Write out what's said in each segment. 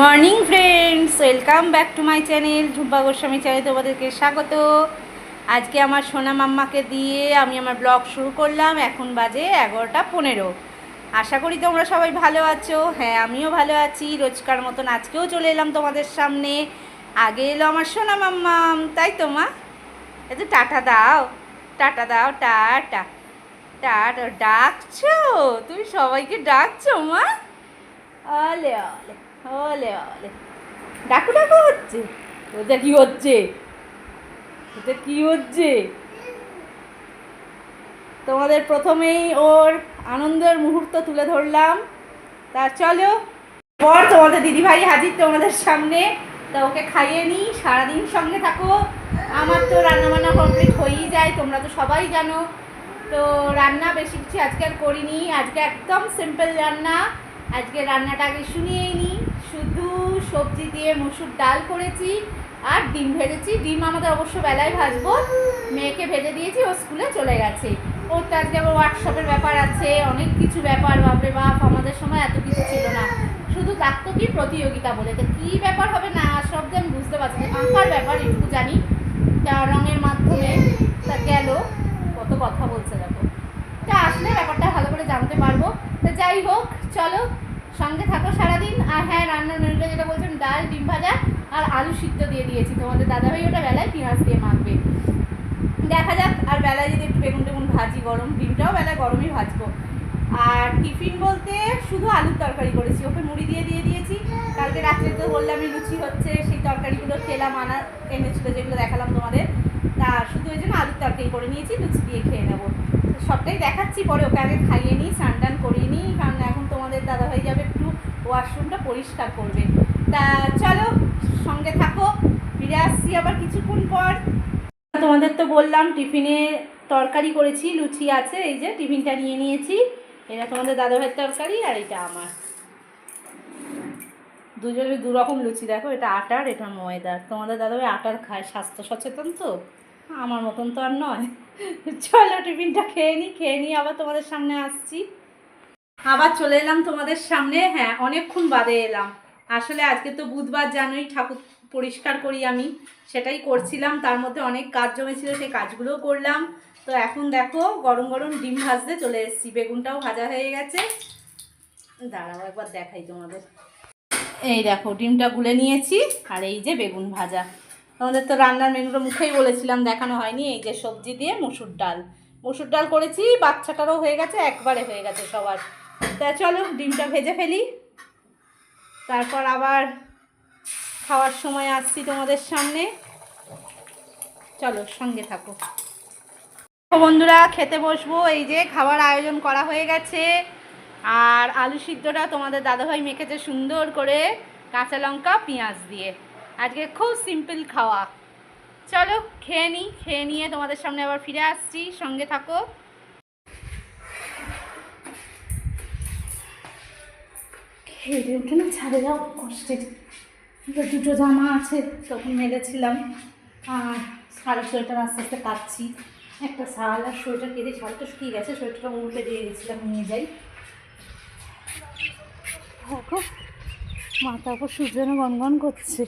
Morning friends welcome back to my channel Jhumpa Goswami channel তোমাদেরকে স্বাগত। আজকে আমার সোনা মাম্মাকে দিয়ে আমি আমার ব্লগ শুরু করলাম। এখন বাজে এগারোটা পনেরো। আশা করি তোমরা সবাই ভালো আছো। হ্যাঁ আমিও ভালো আছি। রোজকার মতন আজকেও চলে এলাম তোমাদের সামনে। আগে এলো আমার সোনা মাম্মাম তাই তো, মা? একটু টাটা দাও। টাটা দাও, টাটা। টাটা, ডাকছো? তুমি সবাইকে ডাকছো, মা? অলে অলে অলে অলে ডাকু ডাকু হচ্ছে? ওটা কি হচ্ছে? ওটা কি হচ্ছে? তোমাদের প্রথমেই ওর আনন্দের মুহূর্ত তুলে ধরলাম। তা চলো পর তোমাদের দিদিভাই হাজির তোমাদের সামনে। তা ওকে খাইয়ে নিই, সারাদিন সঙ্গে থাকো। আমার তো রান্নাবান্না কমপ্লিট হয়েই যায়, তোমরা তো সবাই জানো। তো রান্না বেশি কিছু আজকে আর করিনি। আজকে একদম সিম্পল রান্না। আজকে রান্নাটা আগে শুনিয়েই সবজি দিয়ে মসুর ডাল করেছি আর ডিম ভেজেছি। ডিম আমাদের অবশ্য বেলায় ভাজবো। মেয়েকে ভেজে দিয়েছি, ও স্কুলে চলে গেছে। ওর তো আজকে আবার ওয়ার্কশপের ব্যাপার আছে, অনেক কিছু ব্যাপার। বাপরে বাপ, আমাদের সময় এত কিছু ছিল না। শুধু থাকতো কি প্রতিযোগিতা বলে? তো কী ব্যাপার হবে না? সব আমি বুঝতে পারছি না। আঁকার ব্যাপার একটু জানি। তা রঙের মাধ্যমে তা গেল। কত কথা বলছে দেখো। তা আসলে ব্যাপারটা ভালো করে জানতে পারব। তা যাই হোক, চলো। সঙ্গে থাকো সারাদিন। আর হ্যাঁ রান্নার মেনুটা যেটা বলছেন, ডাল, ডিম ভাজা আর আলু সিদ্ধ দিয়ে দিয়েছি। তোমাদের দাদাভাই ওটা বেলায় পেঁয়াজ দিয়ে মাখবে। দেখা যাক, আর বেলায় যদি একটু বেগুন টেগুন ভাজি, গরম ডিমটাও বেলায় গরমই ভাজবো। আর টিফিন বলতে শুধু আলুর তরকারি করেছি। ওকে মুড়ি দিয়ে দিয়ে দিয়েছি। কালকে রাত্রে তো বললামই লুচি হচ্ছে, সেই তরকারিগুলো খেলাম, আনা এনেছিল, যেগুলো দেখালাম তোমাদের। তা শুধু ওই জন্য আলুর তরকারি করে নিয়েছি, লুচি দিয়ে খেয়ে নেব। সবটাই দেখাচ্ছি, পরে ওকে আগে খাইয়ে নিই স্নান টান করিয়ে নিই, কারণ এখন দাদা হয়ে যাবে, একটু ওয়াশরুমটা পরিষ্কার করবে। তা চলো, সঙ্গে থাকো, ফিরে আসছি আবার কিছুক্ষণ পর। তোমাদের তো বললাম, টিফিনে তরকারি করেছি, লুচি আছে, এই যে টিফিনটা নিয়ে নিয়েছি। এটা তোমাদের দাদাভাইয়ের তরকারি আর এটা আমার। দুজনে দু রকম লুচি, দেখো, এটা আটার, এটা ময়দার। তোমাদের দাদাভাই আটার খায়, স্বাস্থ্য সচেতন তো? আমার মতন তো আর নয়। চলো, টিফিনটা খেয়ে নিই খেয়ে নিই আবার তোমাদের সামনে আসছি। আবার চলে এলাম তোমাদের সামনে। হ্যাঁ অনেকক্ষণ বাদে এলাম। আসলে আজকে তো বুধবার, জানোই, ঠাকুর পরিষ্কার করি আমি। সেটাই করছিলাম। তার মধ্যে অনেক কাজ জমেছিল, সেই কাজগুলোও করলাম। তো এখন দেখো, গরম গরম ডিম ভাজতে চলে এসেছি। বেগুনটাও ভাজা হয়ে গেছে। দাঁড়াও, একবার দেখাই তোমাদের। এই দেখো, ডিমটা গুলে নিয়েছি। আর এই যে বেগুন ভাজা। তোমাদের তো রান্নার মেনুটা মুখেই বলেছিলাম, দেখানো হয়নি। এই যে সবজি দিয়ে মুসুর ডাল। মুসুর ডাল করেছি, বাচ্চাটারও হয়ে গেছে, একবারে হয়ে গেছে সবার। তা চলো, ডিমটা ভেজে ফেলি। তারপর আবার খাওয়ার সময় আসছি তোমাদের সামনে। চলো, সঙ্গে থাকো। বন্ধুরা, খেতে বসবো। এই যে খাবার আয়োজন করা হয়ে গেছে। আর আলু সিদ্ধটা তোমাদের দাদাভাই মেখেছে সুন্দর করে কাঁচা লঙ্কা, পেঁয়াজ দিয়ে। আজকে খুব সিম্পল খাওয়া। চলো, খেয়ে নিই খেয়ে নিয়ে তোমাদের সামনে আবার ফিরে আসছি। সঙ্গে থাকো। খেয়ে উঠে না ছাড়ে যাও। কষ্টে এবার দুটো জামা আছে, তখন মেলেছিলাম। আর শাড়ি সোয়েটার আস্তে আস্তে কাচ্ছি একটা শাল আর সোয়েটার কেটে শালটা শুকিয়ে গেছে, সোয়েটারটা উল্টে দিয়ে গেছিলাম নিয়ে যাই। দেখো মাথার উপর সূর্য যেন গনগন করছে।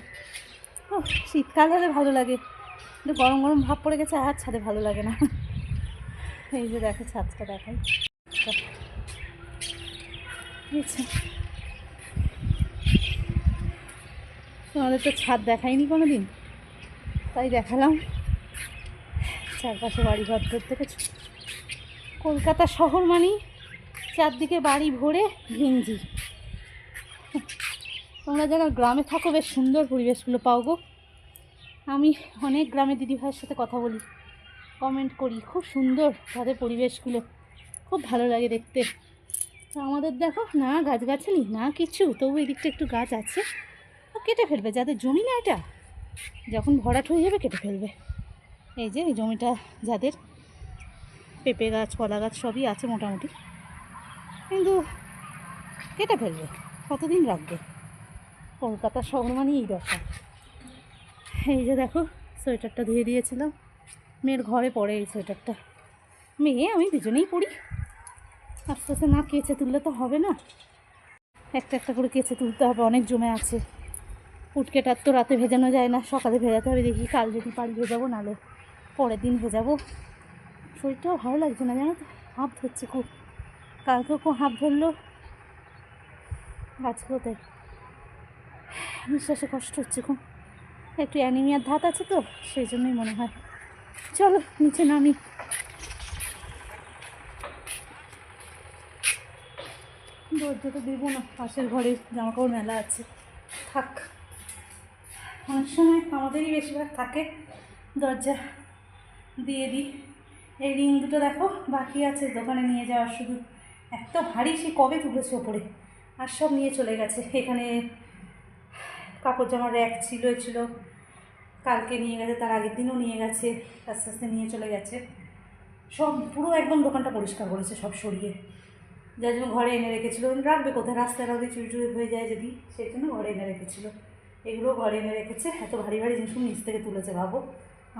ও শীতকাল হলে ভালো লাগে। কিন্তু গরম গরম ভাব পড়ে গেছে, আর ছাদে ভালো লাগে না। এই যে দেখো, ছাদটা দেখাই। বুঝছে তোমাদের তো ছাদ দেখাইনি কোনো দিন তাই দেখালাম। চারপাশে বাড়ি ঘর ধরতে থেকে কলকাতা শহর মানেই চারদিকে বাড়ি ভরে ঘিঞ্জি তোমরা যারা গ্রামে থাকো, বেশ সুন্দর পরিবেশগুলো পাও গো। আমি অনেক গ্রামে দিদিভাইয়ের সাথে কথা বলি কমেন্ট করি। খুব সুন্দর তাদের পরিবেশগুলো। খুব ভালো লাগে দেখতে। আমাদের দেখো না গাছগাছালি, না কিছু, তবু এদিকটা একটু গাছ আছে। কেটে ফেলবে যাদের জমি না এটা। যখন ভরাট হয়ে যাবে, কেটে ফেলবে। এই যে, এই জমিটা যাদের পেঁপে গাছ, কলা গাছ, সবই আছে মোটামুটি। কিন্তু কেটে ফেলবে, কতদিন রাখবে? কলকাতা শহর মানে এই দশা এই যে দেখো, সোয়েটারটা ধুয়ে দিয়েছিলাম। মেয়ের ঘরে পড়ে এই সোয়েটারটা। মেয়ে, আমি দুজনেই পড়ি। আস্তে আস্তে না কেচে তুললে তো হবে না। একটা একটা করে কেচে তুলতে হবে, অনেক জমে আছে। পুটকেটার তো রাতে ভেজানো যায় না, সকালে ভেজাতে হবে, দেখি কাল যদি পারি ভেজাবো নাহলে পরের দিন ভেজাবো। শরীরটাও ভালো লাগছে না, জানো তো? হাঁপ ধরছে খুব। কালকেও খুব হাঁপ ধরলো। তাই। নিঃশ্বাসে কষ্ট হচ্ছে খুব। একটু অ্যানিমিয়ার ধাত আছে তো, সেই জন্যই মনে হয়। চলো, নিচে নামি। দরজা তো দেবো না, পাশের ঘরে জামা কাপড় মেলা আছে। থাক। অনেক সময় আমাদেরই বেশিরভাগ থাকে। দরজা দিয়ে দিই। এই রিং দুটো দেখো, বাকি আছে দোকানে নিয়ে যাওয়ার শুধু। এত ভারী, সে কবে তুলেছে ওপরে? আর সব নিয়ে চলে গেছে। এখানে কাপড় জামার র্যাক ছিল ছিল। কালকে নিয়ে গেছে, তার আগের দিনও নিয়ে গেছে। আস্তে আস্তে নিয়ে চলে গেছে। সব পুরো একদম দোকানটা পরিষ্কার করেছে, সব সরিয়ে। যার জন্য ঘরে এনে রেখেছিল। রাখবে কোথায়? রাস্তায় রাখবে চুরি চুরি হয়ে যায় যদি, সেই জন্য ঘরে এনে রেখেছিল। এগুলো ঘরে এনে রেখেছে। এত ভারী ভারী জিনিসগুলো নিচ থেকে তুলেছে, ভাবো।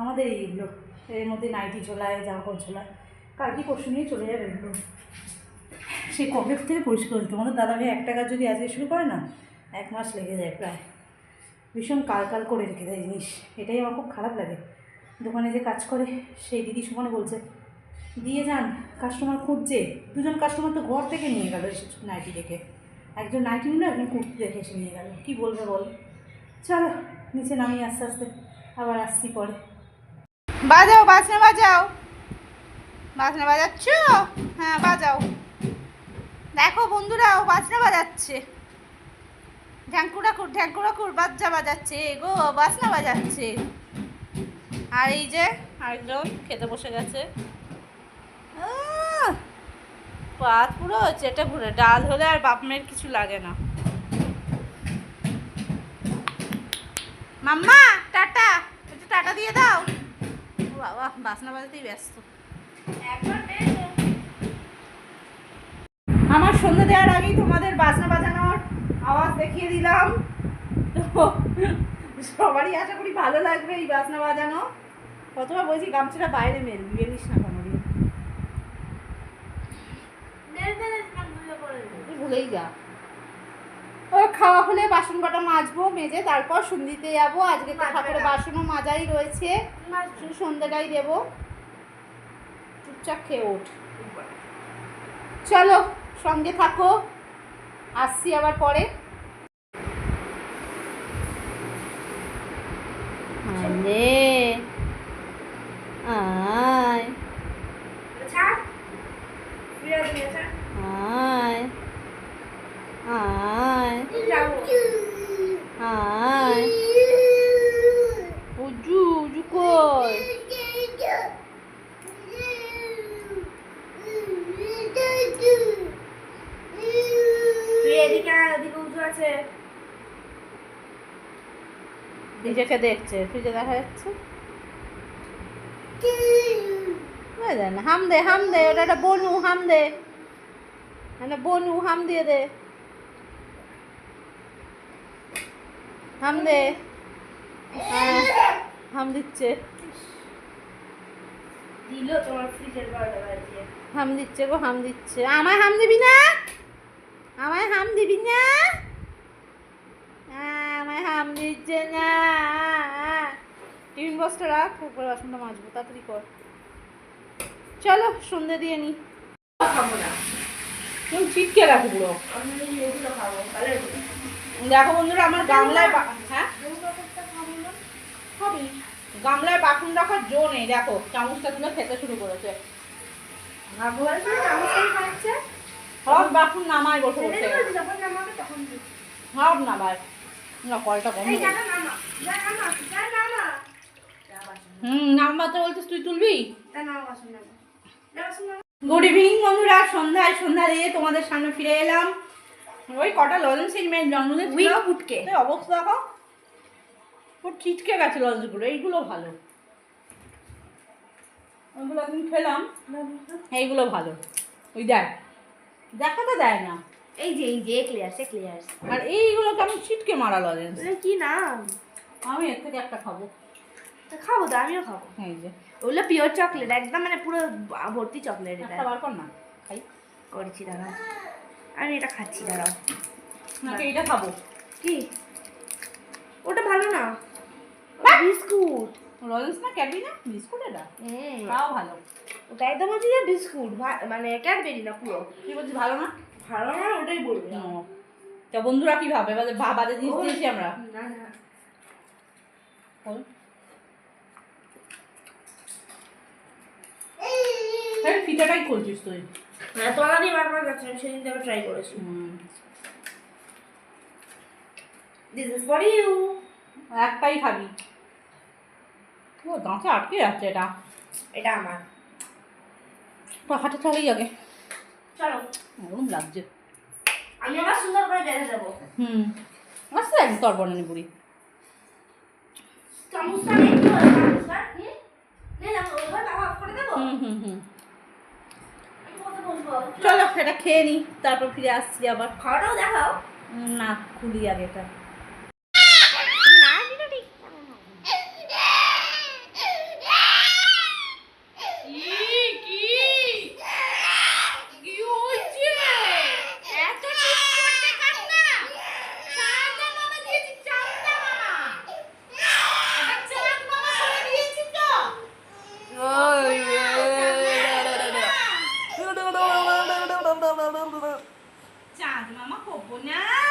আমাদের এইগুলো, এর মধ্যে নাইটি ঝোলায় জামা কাপড় ঝোলায় কালকে পরশু নিয়ে চলে যাবে এগুলো? সে কবে থেকে পরিষ্কার করতে তোমাদের দাদা ভাই একটা কাজ যদি আজকে শুরু করে না, এক মাস লেগে যায় প্রায়। ভীষণ কাল কাল করে রেখে দেয় জিনিস। এটাই আমার খুব খারাপ লাগে। দোকানে যে কাজ করে, সেই দিদি সুমনে বলছে, দিয়ে যান কাস্টমার খুঁজছে। দুজন কাস্টমার তো ঘর থেকে নিয়ে গেল নাইটি দেখে। একজন নাইটি নিল, একজন কুর্তি দেখে এসে নিয়ে গেল। কী বলবে বল? চলো, নিচে নামিয়ে আস্তে আস্তে। আবার আসছি পরে। বাজাও, বাজনা বাজাও। বাজনা বাজাচ্ছ? হ্যাঁ বাজাও। দেখো বন্ধুরা, ও বাজনা বাজাচ্ছে। ঢ্যাঙ্কুরা কুর ঢ্যাঙ্কুরা কুর বাচ্চা বাজাচ্ছে। গো, বাজনা বাজাচ্ছে। আর এই যে আরেকজন খেতে বসে গেছে। পাত পুরো চেটে ঘুরে ডাল হলে আর বাপ কিছু লাগে না। মাম্মা টাটা। একটু টাটা দিয়ে দাও। ও বাবা বাসনা বাজাতেই ব্যস্ত। আমার সন্ধ্যে দেওয়ার আগেই তোমাদের বাজনা বাজানোর আওয়াজ দেখিয়ে দিলাম। তো সবারই আশা করি ভালো লাগবে এই বাজনা বাজানো। কতবার বলছি গামছাটা বাইরে মেলবি মেলিস না কোনো? ভুলেই যা। ও খাওয়া হলে বাসন কটা মাজবো মেজে তারপর সন্ধিতে যাব। আজকে তো ঠাকুরের বাসনও মাজাই রয়েছে। সন্ধ্যাটাই দেবো। চুপচাপ খেয়ে ওঠ। চলো সঙ্গে থাকো। আসছি আবার পরে। আরে নিজেকে দেখছে ফ্রিজে দেখা যাচ্ছে? না, হাম দে হাম দে ওটা একটা বনু হাম দে। একটা বনু হাম দিয়ে দে। হাম দে। হাম দিচ্ছে। দিল তোমার ফ্রিজের হাম দিচ্ছে গো হাম দিচ্ছে। আমায় হাম দিবি না? আমায় হাম দিবি না? বক্সটা রাখ উপরে বাসনটা মাজবো তাড়াতাড়ি কর। চলো সন্ধে দিয়ে নি। খাব না। তুমি ছিটকে রাখো পুরো। আমি এগুলো খাব তাহলে দেখো বন্ধুরা আমার গামলায় হ্যাঁ? হবি গামলায় বাসন রাখার জো নেই দেখো চামচটা তুলে খেতে শুরু করেছে। সব বাসন নামায় বসে বসে। সব নামায়। না কলটা বন্ধ এই কর। জানা নামা যা নামা যা নামা যা বাসন হুম বলছিস তুই তুলবি? গুড ইভিনিং বন্ধুরা। সন্ধ্যায় সন্ধ্যা দিয়ে তোমাদের সামনে ফিরে এলাম। ওই কটা লজেন্স এই মেয়ের জন্মদিন। উইক অবস্থা দেখো। ও ছিটকে গেছে লজেন্সগুলো এইগুলো ভালো। এখন খেলাম। এইগুলো ভালো। ওই দেখ। দেখাতে দেয় না। এই যে এই যে ক্লিয়ার্স ক্লিয়ার্স আর এইগুলো কেমন ছিটকে মারা লজেন্স। কি নাম? আমি এর থেকে একটা খাব। তা খাব তো আমিও খাব এই যে। ওগুলো পিওর চকলেট একদম মানে পুরো ভর্তি চকলেট এটা। একটা বার কর না খাই। করছি দাঁড়াও। আমি এটা খাচ্ছি দাঁড়াও। নাকি এটা খাব? কি? ওটা ভালো না। বিস্কুট। রয়েলস না ক্যাডবি না বিস্কুট এটা? হুম তাও ভালো। ওটাই তো বলছি যে বিস্কুট মানে ক্যাডবেরি না পুরো। কি বলছিস ভালো না? ভালো না ওটাই বলব। তা বন্ধুরা কি ভাবে? বাজে জিনিস দিয়েছি আমরা। না না বল। হ্যাঁ পিঠাটাই করছিস তুই। হ্যাঁ তোমারই বারবার যাচ্ছে আমি সেদিন থেকে ট্রাই করেছি। দিস ইজ ফর ইউ একটাই খাবি। ও দাঁতে আটকে যাচ্ছে এটা। এটা আমার। হাতে চালেই আগে। চলো। ওরম লাগছে। আমি আবার সুন্দর করে বেঁধে দেবো। হুম। আস্তে একদম তোর বনানি বুড়ি। চামচটা নেই তো চামচটা হুম? নে না ওইভাবে অফ করে দেবো? হুম হুম। সেটা খেয়ে নি তারপর ফিরে আসছি আবার। খাওয়াটাও দেখাও। না খুলি আগে มามาขบบุญนะ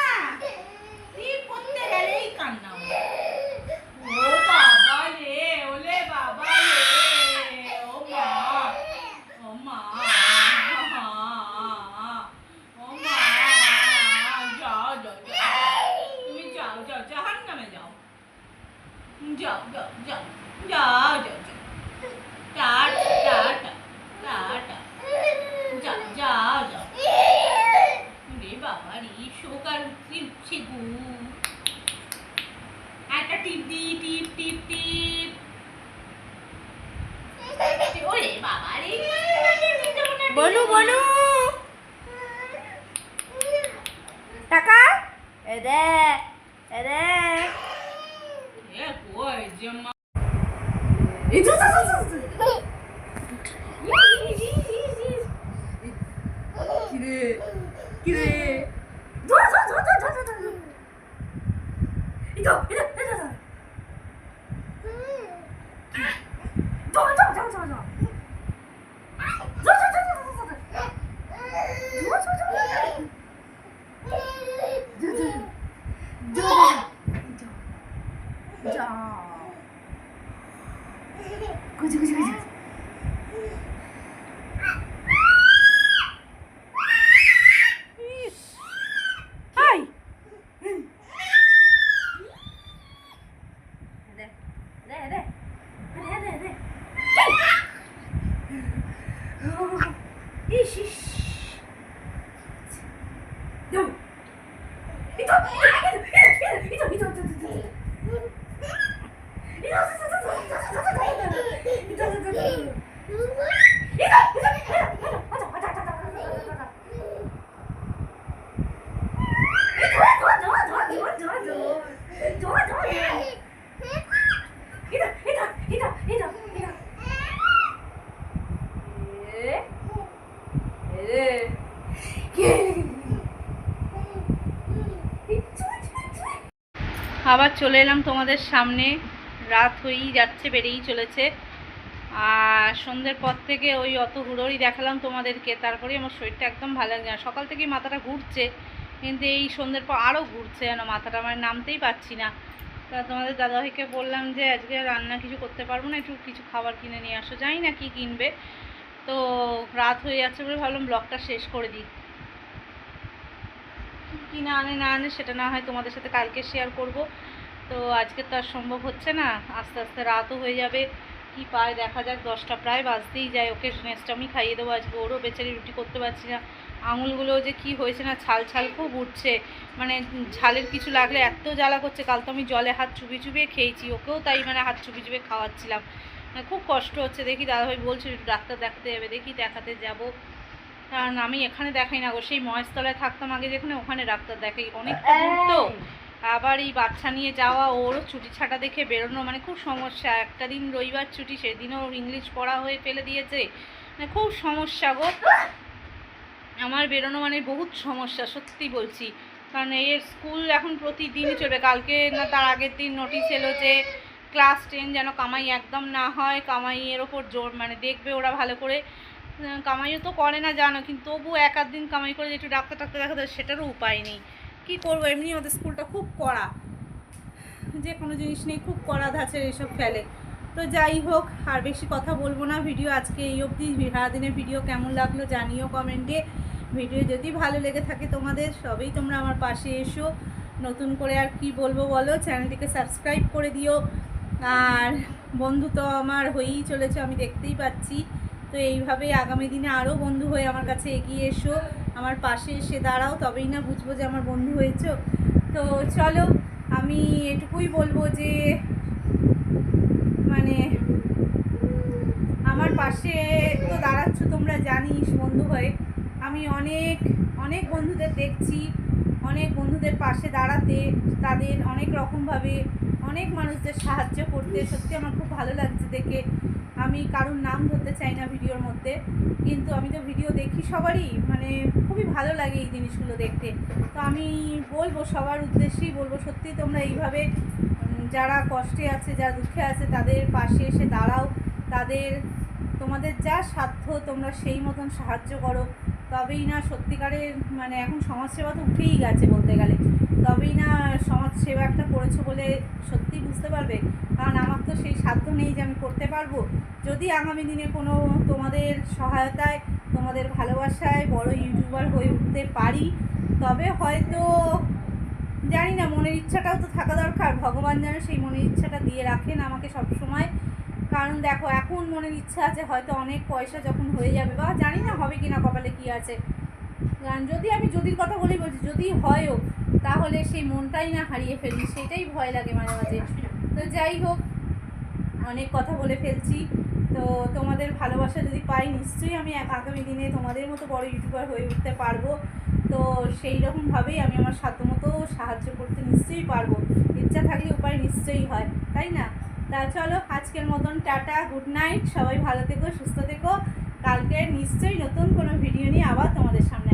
টিপ টিপ ওরে বাবা রে বলো বনু আবার চলে এলাম তোমাদের সামনে। রাত হয়েই যাচ্ছে, বেড়েই চলেছে। আর সন্ধ্যের পর থেকে ওই অত হুড়োড়ি দেখালাম তোমাদেরকে। তারপরে আমার শরীরটা একদম ভালো লাগছে না। সকাল থেকেই মাথাটা ঘুরছে, কিন্তু এই সন্ধ্যের পর আরও ঘুরছে যেন মাথাটা আমার নামতেই পারছি না। তা তোমাদের দাদাভাইকে বললাম যে, আজকে রান্না কিছু করতে পারব না, একটু কিছু খাবার কিনে নিয়ে আসো। জানি না কি কিনবে। তো রাত হয়ে যাচ্ছে বলে ভাবলাম ব্লগটা শেষ করে দিই। কি না আনে না আনে, সেটা না হয় তোমাদের সাথে কালকে শেয়ার করব। তো আজকে তো আর সম্ভব হচ্ছে না, আস্তে আস্তে রাতও হয়ে যাবে। কি পায় দেখা যাক, দশটা প্রায় বাজতেই যায়। ওকে নেক্সট আমি খাইয়ে দেবো আজকে, ওরও বেচারি রুটি করতে পারছি না। আঙুলগুলো যে কি হয়েছে না, ছাল ছাল খুব উঠছে। মানে ঝালের কিছু লাগলে এত জ্বালা করছে, কাল তো আমি জলে হাত চুপি চুপিয়ে খেয়েছি, ওকেও তাই মানে হাত চুপি চুপিয়ে খাওয়াচ্ছিলাম। খুব কষ্ট হচ্ছে। দেখি দাদাভাই বলছিল একটু ডাক্তার দেখাতে যাবে দেখি দেখাতে যাব। কারণ আমি এখানে দেখাই না গো সেই মহেশতলায় থাকতাম আগে যেখানে ওখানে ডাক্তার দেখাই। অনেকটা দূর তো। আবার এই বাচ্চা নিয়ে যাওয়া ওরও ছুটি ছাটা দেখে বেরোনো মানে খুব সমস্যা। একটা দিন রবিবার ছুটি সেদিনও ওর ইংলিশ পড়া হয়ে ফেলে দিয়েছে। মানে খুব সমস্যা গো। আমার বেরোনো মানে বহুত সমস্যা সত্যি বলছি। কারণ এর স্কুল এখন প্রতিদিনই চলবে। কালকে না তার আগের দিন নোটিশ এলো যে ক্লাস টেন যেন কামাই একদম না হয়, কামাইয়ের ওপর জোর মানে দেখবে ওরা ভালো করে। কামাইও তো করে না, জানো, কিন্তু তবু এক আধ দিন কামাই করে একটু ডাক্তার টাক্তার দেখাতে সেটারও উপায় নেই। কী করব, এমনি ওদের স্কুলটা খুব কড়া। যে কোনো জিনিস নেই খুব কড়া ধাঁচের এইসব ফেলে। তো যাই হোক, আর বেশি কথা বলব না, ভিডিও আজকে এই অবধি। সারাদিনের ভিডিও কেমন লাগল জানিও কমেন্টে। ভিডিও যদি ভালো লেগে থাকে তোমাদের, সবেই তোমরা আমার পাশে এসো। নতুন করে আর কি বলব বলো, চ্যানেলটিকে সাবস্ক্রাইব করে দিও। আর বন্ধু তো আমার হয়েই চলেছে, আমি দেখতেই পাচ্ছি। তো এইভাবেই আগামী দিনে আরও বন্ধু হয়ে আমার কাছে এগিয়ে এসো, আমার পাশে এসে দাঁড়াও, তবেই না বুঝব যে আমার বন্ধু হয়েছো। তো চলো, আমি এটুকুই বলব যে মানে আমার পাশে তো দাঁড়াচ্ছ তোমরা জানিস বন্ধু হয়ে। আমি অনেক অনেক বন্ধুদের দেখছি, অনেক বন্ধুদের পাশে দাঁড়াতে, তাদের অনেক রকমভাবে অনেক মানুষদের সাহায্য করতে, সত্যি আমার খুব ভালো লাগছে দেখে। আমি কারোর নাম ধরতে চাই না ভিডিওর মধ্যে, কিন্তু আমি তো ভিডিও দেখি সবারই মানে খুবই ভালো লাগে এই জিনিসগুলো দেখতে। তো আমি বলব, সবার উদ্দেশ্যেই বলব, সত্যি তোমরা এইভাবে যারা কষ্টে আছে, যারা দুঃখে আছে, তাদের পাশে এসে দাঁড়াও। তাদের, তোমাদের যা সাধ্য তোমরা সেই মতন সাহায্য করো। তবেই না সত্যিকারের মানে এখন সমাজসেবা তো উঠেই গেছে বলতে গেলে। তবেই না সমাজ সেবা একটা করেছ বলে সত্যি বুঝতে পারবে। কারণ আমার তো সেই সাধ্য নেই যে আমি করতে পারব। যদি আগামী দিনে কোনো তোমাদের সহায়তায়, তোমাদের ভালোবাসায় বড় ইউটিউবার হয়ে উঠতে পারি, তবে হয়তো জানি না, মনের ইচ্ছাটাও তো থাকা দরকার। ভগবান যেন সেই মনের ইচ্ছাটা দিয়ে রাখেন আমাকে সব সময় কারণ দেখো, এখন মনের ইচ্ছা আছে, হয়তো অনেক পয়সা যখন হয়ে যাবে, বা জানি না হবে কি না কপালে কি আছে। কারণ যদি আমি যদির কথা বলেই বলছি, যদি হয়ও তাহলে সেই মনটাই না হারিয়ে ফেলি, সেটাই ভয় লাগে মাঝে মাঝে। তো যাই হোক, অনেক কথা বলে ফেলছি। তো তোমাদের ভালোবাসা যদি পাই, নিশ্চয়ই আমি এক আগামী দিনে তোমাদের মতো বড় ইউটিউবার হয়ে উঠতে পারব। তো সেই রকমভাবেই আমি আমার সাধ্যমতো সাহায্য করতে নিশ্চয়ই পারব। ইচ্ছা থাকলে উপায় নিশ্চয়ই হয়, তাই না? তা চলো, আজকের মতন টাটা, গুড নাইট, সবাই ভালো থেকো, সুস্থ থেকো। কালকে নিশ্চয়ই নতুন কোনো ভিডিও নিয়ে আবার তোমাদের সামনে